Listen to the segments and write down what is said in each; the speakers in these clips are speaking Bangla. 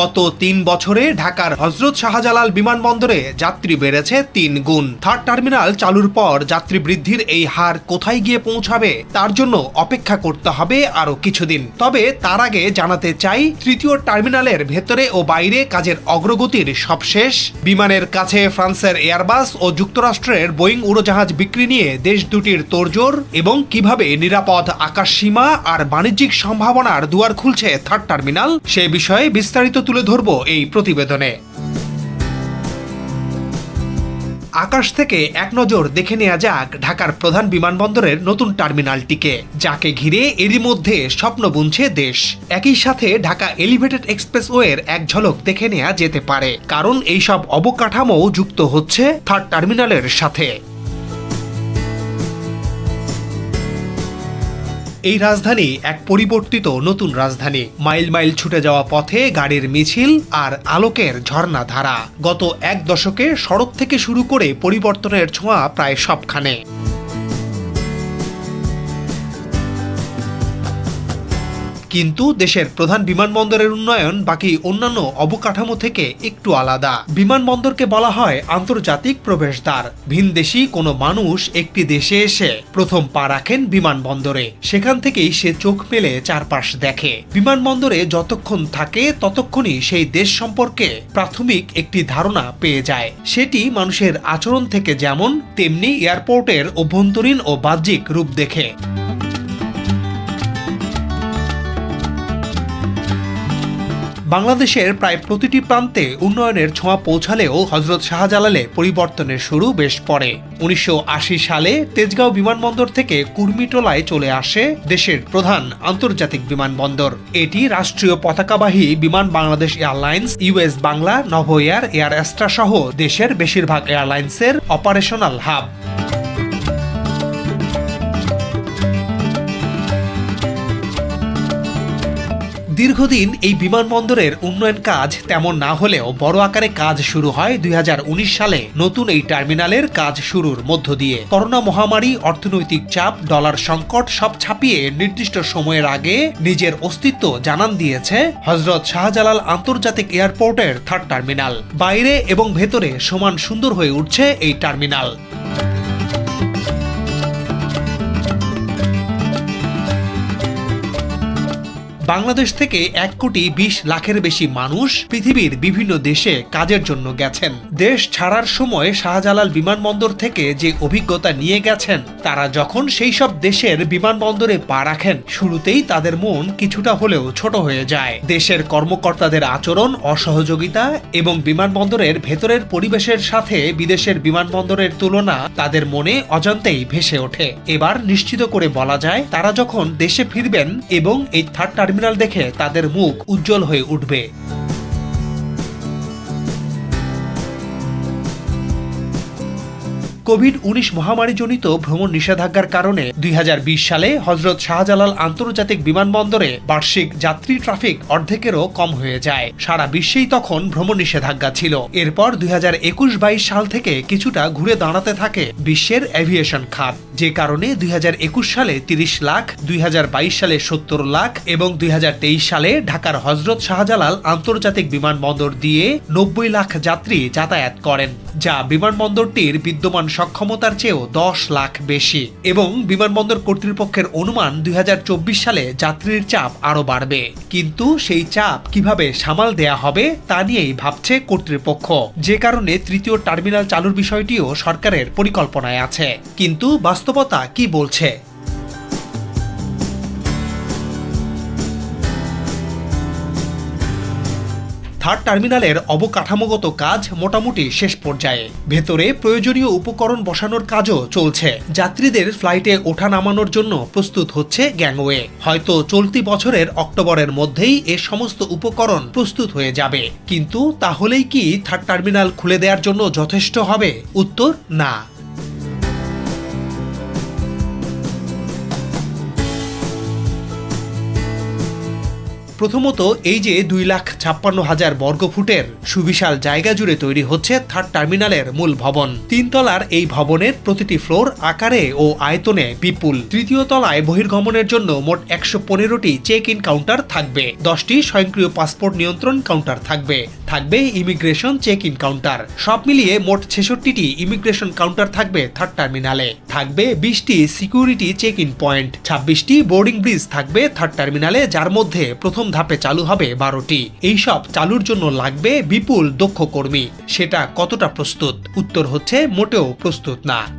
গত তিন বছরে ঢাকার হজরত শাহজালাল বিমানবন্দরে যাত্রী বেড়েছে তিন গুণ। থার্ড টার্মিনাল চালুর পর যাত্রী বৃদ্ধির এই হার কোথায় গিয়ে পৌঁছাবে তার জন্য অপেক্ষা করতে হবে আরও কিছুদিন। তবে তার আগে জানাতে চাই, তৃতীয় টার্মিনালের ভেতরে ও বাইরে কাজের অগ্রগতির সবশেষ। বিমানের কাছে ফ্রান্সের এয়ারবাস ও যুক্তরাষ্ট্রের বোয়িং উড়োজাহাজ বিক্রি নিয়ে দেশ দুটির তোড়জোড় এবং কীভাবে নিরাপদ আকাশ সীমা আর বাণিজ্যিক সম্ভাবনার দুয়ার খুলছে থার্ড টার্মিনাল, সে বিষয়ে বিস্তারিত তুলে ধরব এই প্রতিবেদনে। আকাশ থেকে এক নজর দেখে নেওয়া যাক ঢাকার প্রধান বিমানবন্দরের নতুন টার্মিনালটিকে, যাকে ঘিরে এরই মধ্যে স্বপ্ন বুনছে দেশ। একই সাথে ঢাকা এলিভেটেড এক্সপ্রেসওয়ের এক ঝলক দেখে নেওয়া যেতে পারে, কারণ এইসব অবকাঠামো যুক্ত হচ্ছে থার্ড টার্মিনালের সাথে। এই রাজধানী এক পরিবর্তিত নতুন রাজধানী। মাইল মাইল ছুটে যাওয়া পথে গাড়ির মিছিল আর আলোকের ঝর্ণা ধারা। গত এক দশকে সড়ক থেকে শুরু করে পরিবর্তনের ছোঁয়া প্রায় সবখানে। কিন্তু দেশের প্রধান বিমানবন্দরের উন্নয়ন, বাকি অন্যান্য অবকাঠামো থেকে একটু আলাদা। বিমানবন্দরকে বলা হয় আন্তর্জাতিক প্রবেশদ্বার। ভিনদেশি কোনো মানুষ একটি দেশে এসে প্রথম পা রাখেন বিমানবন্দরে। সেখান থেকেই সে চোখ মেলে চারপাশ দেখে। বিমানবন্দরে যতক্ষণ থাকে, ততক্ষণই সেই দেশ সম্পর্কে প্রাথমিক একটি ধারণা পেয়ে যায়। সেটি মানুষের আচরণ থেকে যেমন, তেমনি এয়ারপোর্টের অভ্যন্তরীণ ও বাহ্যিক রূপ দেখে। বাংলাদেশের প্রায় প্রতিটি প্রান্তে উন্নয়নের ছোঁয়া পৌঁছালেও হজরত শাহজালালে পরিবর্তনের শুরু বেশ পরে। উনিশশো আশি সালে তেজগাঁও বিমানবন্দর থেকে কুর্মিটোলায় চলে আসে দেশের প্রধান আন্তর্জাতিক বিমানবন্দর। এটি রাষ্ট্রীয় পতাকাবাহী Biman Bangladesh airlines US Bangla, Novo Air Air Astra সহ দেশের বেশিরভাগ এয়ারলাইন্সের অপারেশনাল হাব। দীর্ঘদিন এই বিমানবন্দরের উন্নয়ন কাজ তেমন না হলেও বড় আকারে কাজ শুরু হয় দুই হাজার উনিশ সালে। নতুন এই টার্মিনালের কাজ শুরুর মধ্য দিয়ে। করোনা মহামারী, অর্থনৈতিক চাপ, ডলার সংকট সব ছাপিয়ে নির্দিষ্ট সময়ের আগে নিজের অস্তিত্ব জানান দিয়েছে হজরত শাহজালাল আন্তর্জাতিক এয়ারপোর্টের থার্ড টার্মিনাল। বাইরে এবং ভেতরে সমান সুন্দর হয়ে উঠছে এই টার্মিনাল। বাংলাদেশ থেকে এক কোটি বিশ লাখের বেশি মানুষ পৃথিবীর বিভিন্ন দেশে কাজের জন্য গেছেন। দেশ ছাড়ার সময় শাহজালাল বিমানবন্দর থেকে যে অভিজ্ঞতা নিয়ে গেছেন, তারা যখন সেই সব দেশের বিমানবন্দরে পা রাখেন, শুরুতেই তাদের মন কিছুটা হলেও ছোট হয়ে যায়। দেশের কর্মকর্তাদের আচরণ, অসহযোগিতা এবং বিমানবন্দরের ভেতরের পরিবেশের সাথে বিদেশের বিমানবন্দরের তুলনা তাদের মনে অজান্তেই ভেসে ওঠে। এবার নিশ্চিত করে বলা যায়, তারা যখন দেশে ফিরবেন এবং এই থার্ড টার্মিনাল দেখে তাদের মুখ উজ্জ্বল হয়ে উঠবে। কোভিড উনিশ মহামারীজনিত ভ্রমণ নিষেধাজ্ঞার কারণে দুই হাজার বিশ সালে হজরত শাহজালাল আন্তর্জাতিক বিমানবন্দরে বার্ষিক যাত্রী ট্রাফিক অর্ধেকেরও কম হয়ে যায়। সারা বিশ্বেই তখন ভ্রমণ নিষেধাজ্ঞা ছিল। এরপর দুই হাজার সাল থেকে কিছুটা ঘুরে দাঁড়াতে থাকে বিশ্বের এভিয়েশন খাত। যে কারণে দুই হাজার একুশ সালে তিরিশ লাখ, দুই হাজার বাইশ সালে সত্তর লাখ এবং দুই হাজার তেইশ সালে ঢাকার হজরত শাহজালাল আন্তর্জাতিক বিমানবন্দর দিয়ে নব্বই লাখ যাত্রী যাতায়াত করেন, যা বিমানবন্দরটির বিদ্যমান সক্ষমতার চেয়েও দশ লাখ বেশি এবং বিমানবন্দর কর্তৃপক্ষের অনুমান দুই হাজার চব্বিশ সালে যাত্রীর চাপ আরও বাড়বে। কিন্তু সেই চাপ কীভাবে সামাল দেয়া হবে তা নিয়েই ভাবছে কর্তৃপক্ষ। যে কারণে তৃতীয় টার্মিনাল চালুর বিষয়টিও সরকারের পরিকল্পনায় আছে। কিন্তু বাস্তবতা কি বলছে? থার্ড টার্মিনালের অবকাঠামোগত কাজ মোটামুটি শেষ পর্যায়ে। ভেতরে প্রয়োজনীয় উপকরণ বসানোর কাজও চলছে। যাত্রীদের ফ্লাইটে ওঠা নামানোর জন্য প্রস্তুত হচ্ছে গ্যাংওয়ে। হয়তো চলতি বছরের অক্টোবরের মধ্যেই এ সমস্ত উপকরণ প্রস্তুত হয়ে যাবে। কিন্তু তাহলেই কি থার্ড টার্মিনাল খুলে দেওয়ার জন্য যথেষ্ট হবে? উত্তর, না। প্রথমত এই যে দুই লাখ ছাপ্পান্ন হাজার বর্গ ফুটের সুবিশাল জায়গা জুড়ে তৈরি হচ্ছে থার্ড টার্মিনালের মূল ভবন। তিনতলার এই ভবনের প্রতিটি ফ্লোর আকারে ও আয়তনে বিপুল। তৃতীয় তলায় বহির্গমনের জন্য মোট একশো পনেরোটি চেক ইন কাউন্টার থাকবে। দশটি স্বয়ংক্রিয় পাসপোর্ট নিয়ন্ত্রণ কাউন্টার থাকবে। থাকবে ইমিগ্রেশন চেক ইন কাউন্টার। সব মিলিয়ে মোট ছেষট্টিটি ইমিগ্রেশন কাউন্টার থাকবে থার্ড টার্মিনালে। থাকবে বিশটি সিকিউরিটি চেক ইন পয়েন্ট। ছাব্বিশটি বোর্ডিং ব্রিজ থাকবে থার্ড টার্মিনালে, যার মধ্যে প্রথম ধাপে চালু হবে বারোটি। এইসব চালুর জন্য লাগবে বিপুল দক্ষ কর্মী। সেটা কতটা প্রস্তুত? উত্তর হচ্ছে মোটেও প্রস্তুত না।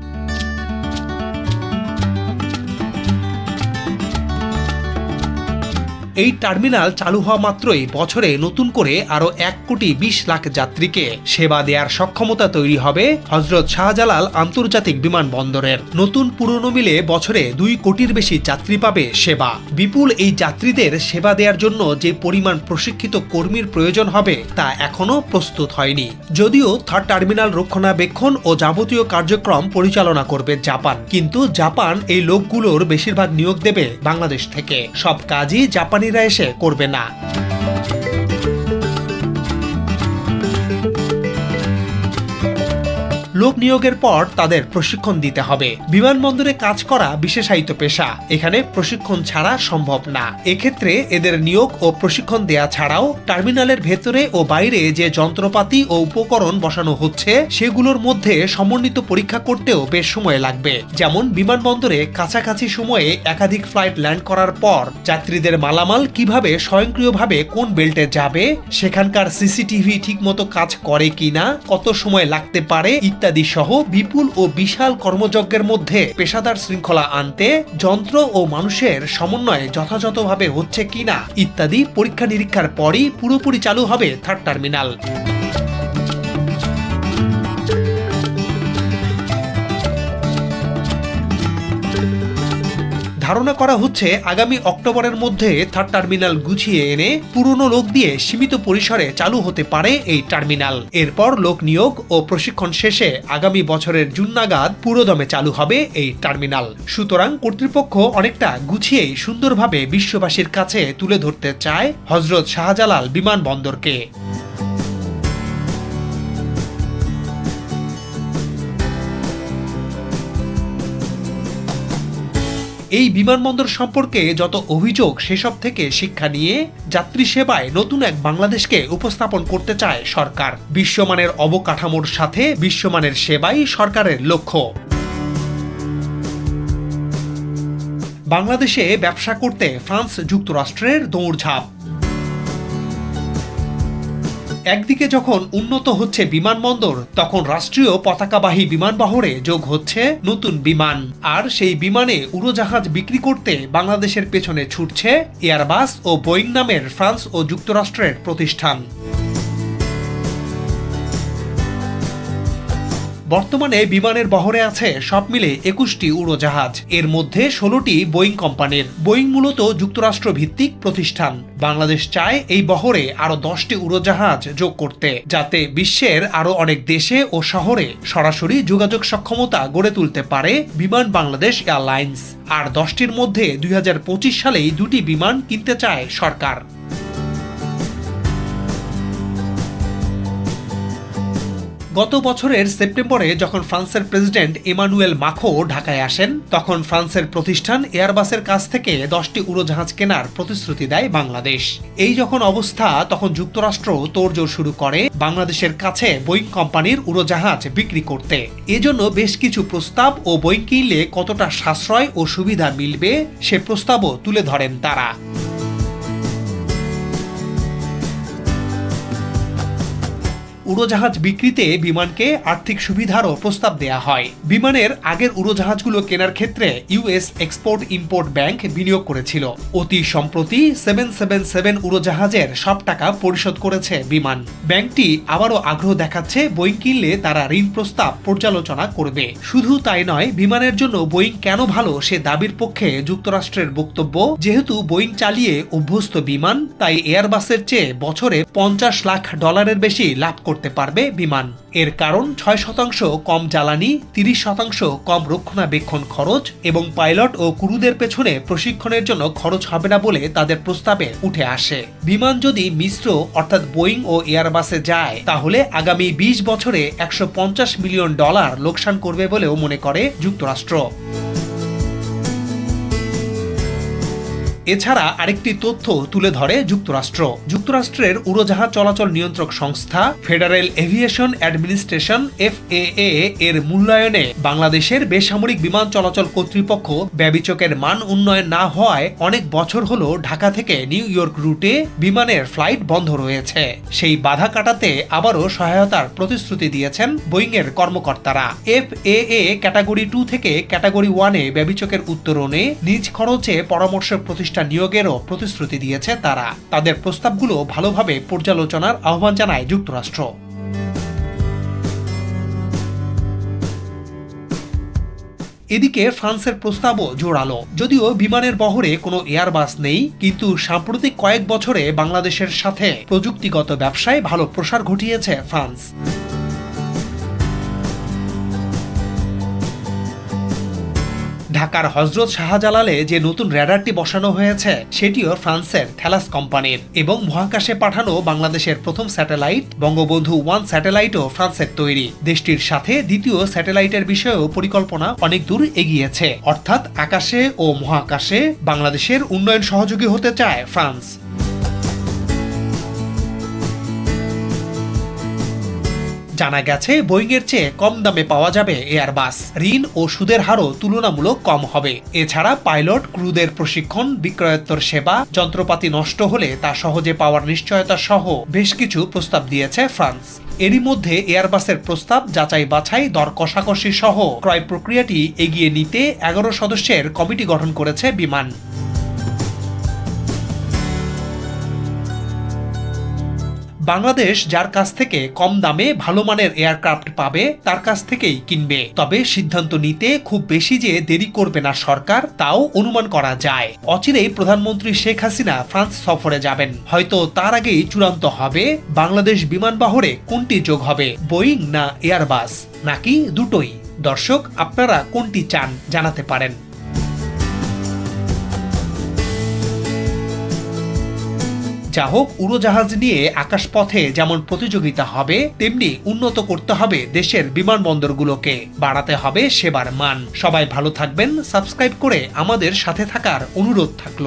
এই টার্মিনাল চালু হওয়া মাত্রই বছরে নতুন করে আরও এক কোটি বিশ লাখ যাত্রীকে সেবা দেওয়ার সক্ষমতা তৈরি হবে হজরত শাহজালাল আন্তর্জাতিক বিমানবন্দরের। নতুন পুরনো মিলে বছরে দুই কোটির বেশি যাত্রী পাবে সেবা। বিপুল এই যাত্রীদের সেবা দেওয়ার জন্য যে পরিমাণ প্রশিক্ষিত কর্মীর প্রয়োজন হবে তা এখনও প্রস্তুত হয়নি। যদিও থার্ড টার্মিনাল রক্ষণাবেক্ষণ ও যাবতীয় কার্যক্রম পরিচালনা করবে জাপান। কিন্তু জাপান এই লোকগুলোর বেশিরভাগ নিয়োগ দেবে বাংলাদেশ থেকে। সব কাজই জাপানিরা এসে করবে না। লোক নিয়োগের পর তাদের প্রশিক্ষণ দিতে হবে। বিমানবন্দরে কাজ করা বিশেষায়িত পেশা। এখানে প্রশিক্ষণ ছাড়া সম্ভব না। এক্ষেত্রে এদের নিয়োগ ও প্রশিক্ষণ দেয়া ছাড়াও টার্মিনালের ভেতরে ও বাইরে যে যন্ত্রপাতি ও উপকরণ বসানো হচ্ছে, সেগুলোর মধ্যে সমন্বিত পরীক্ষা করতেও বেশ সময় লাগবে। যেমন বিমানবন্দরে কাছাকাছি সময়ে একাধিক ফ্লাইট ল্যান্ড করার পর যাত্রীদের মালামাল কীভাবে স্বয়ংক্রিয়ভাবে কোন বেল্টে যাবে, সেখানকার সিসিটিভি ঠিকমতো কাজ করে কিনা, কত সময় লাগতে পারে, ইত্যাদি সহ বিপুল ও বিশাল কর্মযজ্ঞের মধ্যে পেশাদার শৃঙ্খলা আনতে, যন্ত্র ও মানুষের সমন্বয়ে যথাযথভাবে হচ্ছে কিনা ইত্যাদি পরীক্ষা নিরীক্ষার পরই পুরোপুরি চালু হবে থার্ড টার্মিনাল। ধারণা করা হচ্ছে আগামী অক্টোবরের মধ্যে থার্ড টার্মিনাল গুছিয়ে এনে পুরনো লোক দিয়ে সীমিত পরিসরে চালু হতে পারে এই টার্মিনাল। এরপর লোক নিয়োগ ও প্রশিক্ষণ শেষে আগামী বছরের জুন নাগাদ পুরোদমে চালু হবে এই টার্মিনাল। সুতরাং কর্তৃপক্ষ অনেকটা গুছিয়েই সুন্দরভাবে বিশ্ববাসীর কাছে তুলে ধরতে চায় হজরত শাহজালাল বিমানবন্দরকে। এই বিমানবন্দর সম্পর্কে যত অভিযোগ, সেসব থেকে শিক্ষা নিয়ে যাত্রী সেবায় নতুন এক বাংলাদেশকে উপস্থাপন করতে চায় সরকার। বিশ্বমানের অবকাঠামোর সাথে বিশ্বমানের সেবাই সরকারের লক্ষ্য। বাংলাদেশে ব্যবসা করতে ফ্রান্স যুক্তরাষ্ট্রের দৌড়ঝাঁপ। একদিকে যখন উন্নত হচ্ছে বিমানবন্দর, তখন রাষ্ট্রীয় পতাকাবাহী বিমানবহরে যোগ হচ্ছে নতুন বিমান। আর সেই বিমানে উড়োজাহাজ বিক্রি করতে বাংলাদেশের পেছনে ছুটছে এয়ারবাস ও বোয়িং নামের ফ্রান্স ও যুক্তরাষ্ট্রের প্রতিষ্ঠান। বর্তমানে বিমানের বহরে আছে সব মিলে একুশটি উড়োজাহাজ। এর মধ্যে ষোলোটি বোয়িং কোম্পানির। বোয়িং মূলত যুক্তরাষ্ট্র ভিত্তিক প্রতিষ্ঠান। বাংলাদেশ চায় এই বহরে আরও দশটি উড়োজাহাজ যোগ করতে, যাতে বিশ্বের আরও অনেক দেশে ও শহরে সরাসরি যোগাযোগ সক্ষমতা গড়ে তুলতে পারে বিমান বাংলাদেশ এয়ারলাইন্স। আর দশটির মধ্যে দুই হাজার পঁচিশ সালেই দুটি বিমান কিনতে চায় সরকার। গত বছরের সেপ্টেম্বরে যখন ফ্রান্সের প্রেসিডেন্ট ইমানুয়েল মাখো ঢাকায় আসেন, তখন ফ্রান্সের প্রতিষ্ঠান এয়ারবাসের কাছ থেকে দশটি উড়োজাহাজ কেনার প্রতিশ্রুতি দেয় বাংলাদেশ। এই যখন অবস্থা, তখন যুক্তরাষ্ট্র তোড়জোড় শুরু করে বাংলাদেশের কাছে বোয়িং কোম্পানির উড়োজাহাজ বিক্রি করতে। এজন্য বেশ কিছু প্রস্তাব ও বোয়িং কিনলে কতটা সাশ্রয় ও সুবিধা মিলবে, সে প্রস্তাবও তুলে ধরেন তারা। উড়োজাহাজ বিক্রিতে বিমানকে আর্থিক সুবিধারও প্রস্তাব দেয়া হয়। বিমানের আগের উড়োজাহাজগুলো কেনার ক্ষেত্রে ইউএস এক্সপোর্ট ইম্পোর্ট ব্যাংক বিনিয়োগ করেছিল। অতি সম্প্রতি সেভেন সেভেন সেভেন উড়োজাহাজের সব টাকা পরিশোধ করেছে বিমান। ব্যাংকটি আবারও আগ্রহ দেখাচ্ছে বোয়িং কিনলে তারা ঋণ প্রস্তাব পর্যালোচনা করবে। শুধু তাই নয়, বিমানের জন্য বোয়িং কেন ভালো সে দাবির পক্ষে যুক্তরাষ্ট্রের বক্তব্য। যেহেতু বোয়িং চালিয়ে অভ্যস্ত বিমান, তাই এয়ারবাসের চেয়ে বছরে পঞ্চাশ লাখ ডলারের বেশি লাভ করতে করতে পারবে বিমান। এর কারণ, ছয় শতাংশ কম জ্বালানি, তিরিশ শতাংশ কম রক্ষণাবেক্ষণ খরচ এবং পাইলট ও ক্রুদের পেছনে প্রশিক্ষণের জন্য খরচ হবে না বলে তাদের প্রস্তাবে উঠে আসে। বিমান যদি মিশ্র, অর্থাৎ বোয়িং ও এয়ারবাসে যায়, তাহলে আগামী বিশ বছরে একশো পঞ্চাশ মিলিয়ন ডলার লোকসান করবে বলেও মনে করে যুক্তরাষ্ট্র। এছাড়া আরেকটি তথ্য তুলে ধরে যুক্তরাষ্ট্র। যুক্তরাষ্ট্রের উড়োজাহাজ চলাচল নিয়ন্ত্রক সংস্থা ফেডারেল এভিয়েশন অ্যাডমিনিস্ট্রেশন, এফএএ, এর মূল্যায়নে বাংলাদেশের বেসামরিক বিমান চলাচল কর্তৃপক্ষ ব্যবিচকের মান উন্নয়ন না হওয়ায় অনেক বছর হলো ঢাকা থেকে নিউ ইয়র্ক রুটে বিমানের ফ্লাইট বন্ধ রয়েছে। সেই বাধা কাটাতে আবারও সহায়তার প্রতিশ্রুতি দিয়েছেন বোয়িংয়ের কর্মকর্তারা। এফএএ ক্যাটাগরি টু থেকে ক্যাটাগরি ওয়ানে ব্যবিচকের উত্তরণে নিজ খরচে পরামর্শ প্রতিষ্ঠান নিয়োগেরও প্রতিশ্রুতি দিয়েছে তারা। তাদের প্রস্তাবগুলো ভালোভাবে পর্যালোচনার আহ্বান জানায় যুক্তরাষ্ট্র। এদিকে ফ্রান্সের প্রস্তাবও জোরালো। যদিও বিমানের বহরে কোনো এয়ারবাস নেই, কিন্তু সাম্প্রতিক কয়েক বছরে বাংলাদেশের সাথে প্রযুক্তিগত ব্যবসায় ভালো প্রসার ঘটিয়েছে ফ্রান্স। ঢাকার হজরত শাহজালালে যে নতুন র্যাডারটি বসানো হয়েছে, সেটিও ফ্রান্সের থ্যালাস কোম্পানির এবং মহাকাশে পাঠানো বাংলাদেশের প্রথম স্যাটেলাইট, বঙ্গবন্ধু ওয়ান স্যাটেলাইটও ফ্রান্সের তৈরি। দেশটির সাথে দ্বিতীয় স্যাটেলাইটের বিষয়েও পরিকল্পনা অনেক দূর এগিয়েছে। অর্থাৎ আকাশে ও মহাকাশে বাংলাদেশের উন্নয়ন সহযোগী হতে চায় ফ্রান্স। জানা গেছে বোয়িংয়ের চেয়ে কম দামে পাওয়া যাবে এয়ারবাস ঋণ ও সুদের হারও তুলনামূলক কম হবে। এছাড়া পাইলট, ক্রুদের প্রশিক্ষণ, বিক্রয়োত্তর সেবা, যন্ত্রপাতি নষ্ট হলে তা সহজে পাওয়ার নিশ্চয়তা সহ বেশ কিছু প্রস্তাব দিয়েছে ফ্রান্স। এরই মধ্যে এয়ারবাসের প্রস্তাব, যাচাই বাছাই, দর কষাকষি সহ ক্রয় প্রক্রিয়াটি এগিয়ে নিতে এগারো সদস্যের কমিটি গঠন করেছে বিমান। বাংলাদেশ যার কাছ থেকে কম দামে ভালো মানের এয়ারক্রাফট পাবে, তার কাছ থেকেই কিনবে। তবে সিদ্ধান্ত নিতে খুব বেশি যে দেরি করবে না সরকার, তাও অনুমান করা যায়। অচিরেই প্রধানমন্ত্রী শেখ হাসিনা ফ্রান্স সফরে যাবেন। হয়তো তার আগেই চূড়ান্ত হবে বাংলাদেশ বিমান বহরে কোনটি যোগ হবে, বোয়িং না এয়ারবাস? নাকি দুটোই? দর্শক, আপনারা কোনটি চান জানাতে পারেন। যা হোক উড়োজাহাজ নিয়ে আকাশপথে যেমন প্রতিযোগিতা হবে, তেমনি উন্নত করতে হবে দেশের বিমানবন্দরগুলোকে। বাড়াতে হবে সেবার মান। সবাই ভালো থাকবেন, সাবস্ক্রাইব করে আমাদের সাথে থাকার অনুরোধ থাকল।